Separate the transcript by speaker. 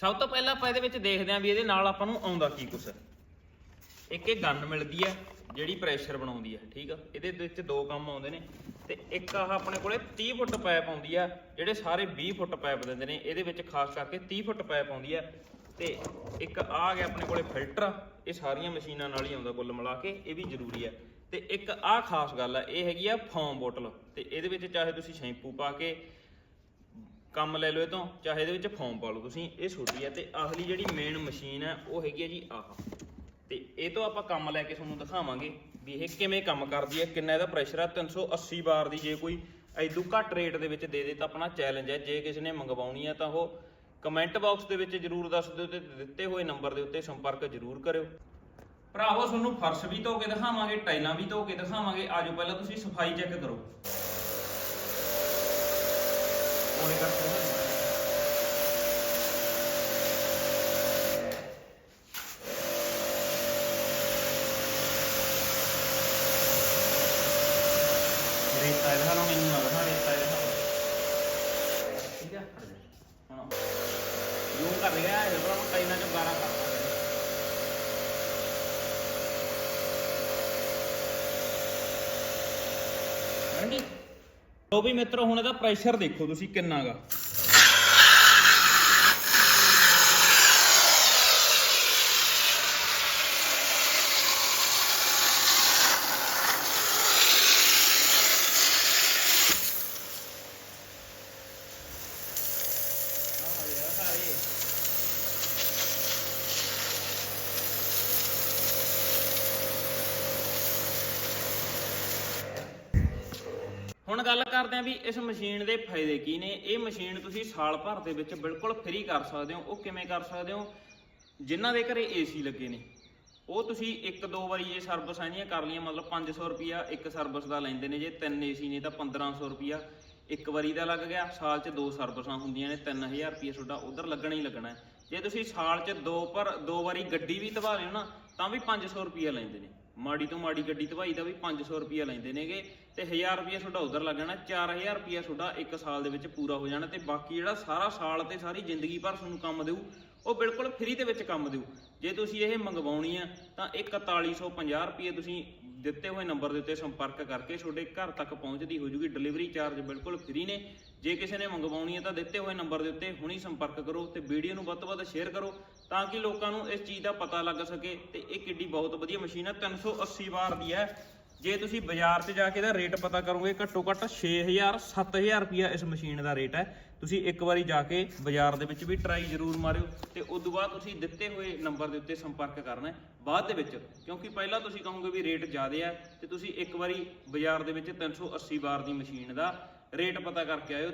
Speaker 1: ਸਭ ਤੋਂ ਪਹਿਲਾਂ ਆਪਾਂ ਇਹਦੇ ਵਿੱਚ ਦੇਖਦੇ ਆਂ ਵੀ ਇਹਦੇ ਨਾਲ ਆਪਾਂ ਨੂੰ ਆਉਂਦਾ ਕੀ ਕੁਛ। ਇੱਕ ਇਹ ਗਨ ਮਿਲਦੀ ਹੈ, ਜਿਹੜੀ ਪ੍ਰੈਸ਼ਰ ਬਣਾਉਂਦੀ ਹੈ, ਠੀਕ ਆ? ਇਹਦੇ ਵਿੱਚ ਦੋ ਕੰਮ ਆਉਂਦੇ ਨੇ। ਤੇ ਇੱਕ ਆਹ ਆਪਣੇ ਕੋਲੇ 30 ਫੁੱਟ ਪਾਈਪ ਆਉਂਦੀ ਆ, ਜਿਹੜੇ ਸਾਰੇ 20 ਫੁੱਟ ਪਾਈਪ ਦਿੰਦੇ ਨੇ। ਇਹਦੇ ਵਿੱਚ ਖਾਸ ਕਰਕੇ 30 ਫੁੱਟ ਪਾਈਪ ਆਉਂਦੀ ਆ। ਤੇ ਇੱਕ ਆ ਗਿਆ ਆਪਣੇ ਕੋਲੇ ਫਿਲਟਰ ਇਹ ਸਾਰੀਆਂ ਮਸ਼ੀਨਾਂ ਨਾਲ ਹੀ ਆਉਂਦਾ ਕੁੱਲ ਮਿਲਾ ਕੇ, ਇਹ ਵੀ ਜ਼ਰੂਰੀ ਆ। ਤੇ ਇੱਕ ਆ ਖਾਸ ਗੱਲ ਆ, ਇਹ ਹੈਗੀ ਆ ਫੋਮ ਬੋਟਲ ਤੇ ਇਹਦੇ ਵਿੱਚ ਚਾਹੇ ਤੁਸੀਂ ਸ਼ੈਂਪੂ ਪਾ ਕੇ ਕੰਮ ਲੈ ਲਓ ਇਹ ਤੋਂ, ਚਾਹੇ ਇਹਦੇ ਵਿੱਚ ਫੋਮ ਪਾ ਲਓ ਤੁਸੀਂ, ਇਹ ਛੋਟੀ ਹੈ ਤੇ ਆਖਲੀ ਜਿਹੜੀ ਮੇਨ ਮਸ਼ੀਨ ਹੈ ਉਹ ਹੈਗੀ ਹੈ ਜੀ ਆਹ। ਤੇ ਇਹ ਤੋਂ ਆਪਾਂ ਕੰਮ ਲੈ ਕੇ ਤੁਹਾਨੂੰ ਦਿਖਾਵਾਂਗੇ ਵੀ ਇਹ ਕਿਵੇਂ ਕੰਮ ਕਰਦੀ ਹੈ ਕਿੰਨਾ ਇਹਦਾ ਪ੍ਰੈਸ਼ਰ ਹੈ 380 ਬਾਰ ਦੀ ਜੇ ਕੋਈ ਐਦੂ ਘੱਟ ਰੇਟ ਦੇ ਵਿੱਚ ਦੇ ਦੇ ਤਾਂ ਆਪਣਾ ਚੈਲੰਜ ਹੈ ਜੇ ਕਿਸੇ ਨੇ ਮੰਗਵਾਉਣੀ ਹੈ ਤਾਂ ਉਹ ਕਮੈਂਟ ਬਾਕਸ ਦੇ ਵਿੱਚ ਜਰੂਰ ਦੱਸ ਦਿਓ ਤੇ ਦਿੱਤੇ ਹੋਏ ਨੰਬਰ ਦੇ ਉੱਤੇ ਸੰਪਰਕ ਜਰੂਰ ਕਰਿਓ। ਭਰਾਵੋ, ਤੁਹਾਨੂੰ ਫਰਸ਼ ਵੀ ਧੋ ਕੇ ਦਿਖਾਵਾਂਗੇ, ਟਾਈਲਾਂ ਵੀ ਧੋ ਕੇ ਦਿਖਾਵਾਂਗੇ। ਆਜੋ ਪਹਿਲਾਂ ਤੁਸੀਂ ਸਫ਼ਾਈ ਚੈੱਕ ਕਰੋ। ਕੋਲੇ ਕਰਕੇ ਰੇਤਾ ਇਹਦਾ ਨਾ ਮੈਨੂੰ ਨਾ ਦਿਖਾ ਰੇਤਾ ਇਹਦਾ ਠੀਕ ਹੈ ਹਾਂ। ਯੂੰ ਕਰ ਰਿਹਾ ਇਹ ਬੜਾ ਮੋਟਾ ਇਹਨਾਂ ਚੋਂ ਕਰ ਹਾਂਜੀ। ਲੋ ਵੀ ਮਿੱਤਰੋ ਹੁਣ ਇਹਦਾ ਪ੍ਰੈਸ਼ਰ ਦੇਖੋ ਤੁਸੀਂ ਕਿੰਨਾਗਾ ਹੁਣ ਗੱਲ ਕਰਦੇ ਆਂ ਵੀ ਇਸ ਮਸ਼ੀਨ ਦੇ ਫਾਇਦੇ ਕੀ ਨੇ। ਇਹ ਮਸ਼ੀਨ ਤੁਸੀਂ ਸਾਲ ਭਰ ਦੇ ਵਿੱਚ ਬਿਲਕੁਲ ਫ੍ਰੀ ਕਰ ਸਕਦੇ ਹੋ। ਉਹ ਕਿਵੇਂ ਕਰ ਸਕਦੇ ਹੋ? ਜਿਨ੍ਹਾਂ ਦੇ ਘਰੇ ਏਸੀ ਲੱਗੇ ਨੇ। ਉਹ ਤੁਸੀਂ ਇੱਕ ਦੋ ਵਾਰੀ ਜੇ ਸਰਵਿਸ ਆਈਆਂ ਕਰ ਲਈਆਂ, ਮਤਲਬ 500 ਰੁਪਿਆ ਇੱਕ ਸਰਵਿਸ ਦਾ ਲੈਂਦੇ ਨੇ। ਜੇ ਤਿੰਨ ਏਸੀ ਨੇ ਤਾਂ 1500 ਰੁਪਿਆ ਇੱਕ ਵਾਰੀ ਦਾ ਲੱਗ ਗਿਆ। ਸਾਲ 'ਚ ਦੋ ਸਰਵਿਸਾਂ ਹੁੰਦੀਆਂ ਨੇ। 3000 ਰੁਪਏ ਤੁਹਾਡਾ ਉਧਰ ਲੱਗਣਾ ਹੀ ਲੱਗਣਾ। ਜੇ ਤੁਸੀਂ ਸਾਲ 'ਚ ਦੋ ਪਰ ਦੋ ਵਾਰੀ ਗੱਡੀ ਵੀ ਧਵਾ ਲਿਓ ਨਾ, ਤਾਂ ਵੀ 500 ਰੁਪਿਆ ਲੈਂਦੇ ਨੇ। ਮਾੜੀ ਤੋਂ ਮਾੜੀ ਗੱਡੀ ਧਵਾਈ ਦਾ ਵੀ 500 ਰੁਪਿਆ ਲੈਂਦੇ ਨੇਗੇ ਤੇ 1000 ਰੁਪਿਆ ਤੁਹਾਡਾ ਉਧਰ ਲੱਗਣਾ 4000 ਰੁਪਿਆ ਤੁਹਾਡਾ ਇੱਕ ਸਾਲ ਦੇ ਵਿੱਚ ਪੂਰਾ ਹੋ ਜਾਣਾ ਤੇ ਬਾਕੀ ਜਿਹੜਾ ਸਾਰਾ ਸਾਲ ਤੇ ਸਾਰੀ ਜ਼ਿੰਦਗੀ ਭਰ ਤੁਹਾਨੂੰ ਕੰਮ ਦੇਊ, ਉਹ ਬਿਲਕੁਲ ਫ੍ਰੀ ਦੇ ਵਿੱਚ ਕੰਮ ਦੇਊ। ਜੇ ਤੁਸੀਂ ਇਹ ਮੰਗਵਾਉਣੀ ਆ ਤਾਂ ਇਹ 4150 ਰੁਪਏ ਤੁਸੀਂ ਦਿੱਤੇ ਹੋਏ ਨੰਬਰ ਦੇ ਉੱਤੇ ਸੰਪਰਕ ਕਰਕੇ ਤੁਹਾਡੇ ਘਰ ਤੱਕ ਪਹੁੰਚਦੀ ਹੋ ਜੂਗੀ ਡਿਲੀਵਰੀ ਚਾਰਜ ਬਿਲਕੁਲ ਫ੍ਰੀ ਨੇ। ਜੇ ਕਿਸੇ ਨੇ ਮੰਗਵਾਉਣੀ ਹੈ ਤਾਂ ਦਿੱਤੇ ਹੋਏ ਨੰਬਰ ਦੇ ਉੱਤੇ ਹੁਣੀ ਸੰਪਰਕ ਕਰੋ ਤੇ ਵੀਡੀਓ ਨੂੰ ਵੱਧ ਤੋਂ ਵੱਧ ਸ਼ੇਅਰ ਕਰੋ ਤਾਂ ਕਿ ਲੋਕਾਂ ਨੂੰ ਇਸ ਚੀਜ਼ ਦਾ ਪਤਾ ਲੱਗ ਸਕੇ ਤੇ ਇਹ ਕਿੱਡੀ ਬਹੁਤ ਵਧੀਆ ਮਸ਼ੀਨ ਹੈ। 380 ਵਾਰ ਦੀ ਹੈ। ਜੇ ਤੁਸੀਂ ਬਾਜ਼ਾਰ 'ਚ ਜਾ ਕੇ ਇਹਦਾ ਰੇਟ ਪਤਾ ਕਰੋਗੇ, ਘੱਟੋ ਘੱਟ 6000 7000 ਰੁਪਿਆ ਇਸ ਮਸ਼ੀਨ ਦਾ ਰੇਟ ਹੈ। ਤੁਸੀਂ ਇੱਕ ਵਾਰੀ ਜਾ ਕੇ ਬਾਜ਼ਾਰ ਦੇ ਵਿੱਚ ਵੀ ਟਰਾਈ ਜ਼ਰੂਰ ਮਾਰਿਓ ਤੇ ਉਸ ਤੋਂ ਬਾਅਦ ਤੁਸੀਂ ਦਿੱਤੇ ਹੋਏ ਨੰਬਰ ਦੇ ਉੱਤੇ ਸੰਪਰਕ ਕਰਨਾ ਬਾਅਦ ਦੇ ਵਿੱਚ, ਕਿਉਂਕਿ ਪਹਿਲਾਂ ਤੁਸੀਂ ਕਹੋਗੇ ਵੀ ਰੇਟ ਜ਼ਿਆਦਾ ਹੈ ਤੇ ਤੁਸੀਂ ਇੱਕ ਵਾਰੀ ਬਾਜ਼ਾਰ ਦੇ ਵਿੱਚ 380 ਵਾਰ ਦੀ ਮਸ਼ੀਨ ਦਾ ਰੇਟ ਪਤਾ ਕਰਕੇ ਆਇਓ।